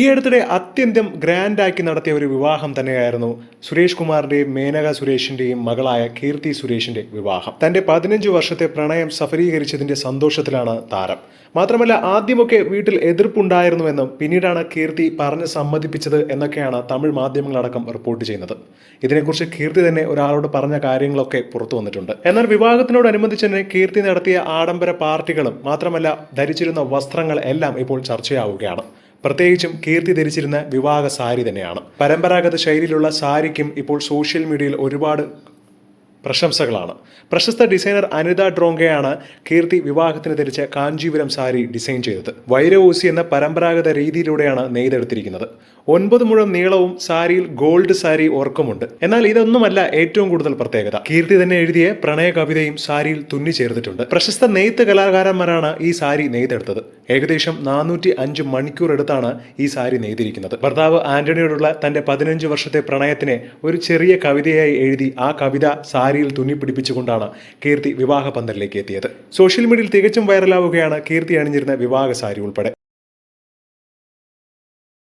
ഈ അടുത്തിടെ അത്യന്തം ഗ്രാൻഡാക്കി നടത്തിയ ഒരു വിവാഹം തന്നെയായിരുന്നു സുരേഷ് കുമാറിന്റെയും മേനക സുരേഷിന്റെയും മകളായ കീർത്തി സുരേഷിന്റെ വിവാഹം. തന്റെ പതിനഞ്ച് വർഷത്തെ പ്രണയം സഫലീകരിച്ചതിന്റെ സന്തോഷത്തിലാണ് താരം. മാത്രമല്ല ആദ്യമൊക്കെ വീട്ടിൽ എതിർപ്പുണ്ടായിരുന്നുവെന്നും പിന്നീടാണ് കീർത്തി പറഞ്ഞ് സമ്മതിപ്പിച്ചത് എന്നൊക്കെയാണ് തമിഴ് മാധ്യമങ്ങളടക്കം റിപ്പോർട്ട് ചെയ്യുന്നത്. ഇതിനെക്കുറിച്ച് കീർത്തി തന്നെ ഒരാളോട് പറഞ്ഞ കാര്യങ്ങളൊക്കെ പുറത്തു വന്നിട്ടുണ്ട്. എന്നാൽ വിവാഹത്തിനോടനുബന്ധിച്ച് തന്നെ കീർത്തി നടത്തിയ ആഡംബര പാർട്ടികളും മാത്രമല്ല ധരിച്ചിരുന്ന വസ്ത്രങ്ങൾ എല്ലാം ഇപ്പോൾ ചർച്ചയാവുകയാണ്. പ്രത്യേകിച്ചും കീർത്തി ധരിച്ചിരുന്ന വിവാഹ സാരി തന്നെയാണ്. പരമ്പരാഗത ശൈലിയിലുള്ള സാരിക്കും ഇപ്പോൾ സോഷ്യൽ മീഡിയയിൽ ഒരുപാട് പ്രശംസകളാണ്. പ്രശസ്ത ഡിസൈനർ അനിത ഡ്രോങ്കയാണ് കീർത്തി വിവാഹത്തിന് ധരിച്ച കാഞ്ചീപുരം സാരി ഡിസൈൻ ചെയ്തത്. വൈരവൂസി എന്ന പരമ്പരാഗത രീതിയിലൂടെയാണ് നെയ്തെടുത്തിരിക്കുന്നത്. ഒൻപത് മുഴം നീളവും സാരിയിൽ ഗോൾഡ് സാരി ഓർക്കുമുണ്ട്. എന്നാൽ ഇതൊന്നുമല്ല ഏറ്റവും കൂടുതൽ പ്രത്യേകത. കീർത്തി തന്നെ എഴുതിയ പ്രണയ കവിതയും സാരിയിൽ തുന്നി ചേർത്തിട്ടുണ്ട്. പ്രശസ്ത നെയ്ത്ത് കലാകാരന്മാരാണ് ഈ സാരി നെയ്തെടുത്തത്. ഏകദേശം നാനൂറ്റി അഞ്ച് മണിക്കൂർ എടുത്താണ് ഈ സാരി നെയ്തിരിക്കുന്നത്. ഭർത്താവ് ആന്റണിയോടുള്ള തന്റെ പതിനഞ്ച് വർഷത്തെ പ്രണയത്തിനെ ഒരു ചെറിയ കവിതയായി എഴുതി ആ കവിത സാരിയിൽ തുന്നി പിടിപ്പിച്ചുകൊണ്ടാണ് കീർത്തി വിവാഹ പന്തലിലേക്ക് എത്തിയത്. സോഷ്യൽ മീഡിയയിൽ തികച്ചും വൈറലാവുകയാണ് കീർത്തി അണിഞ്ഞിരുന്ന വിവാഹ സാരി ഉൾപ്പെടെ.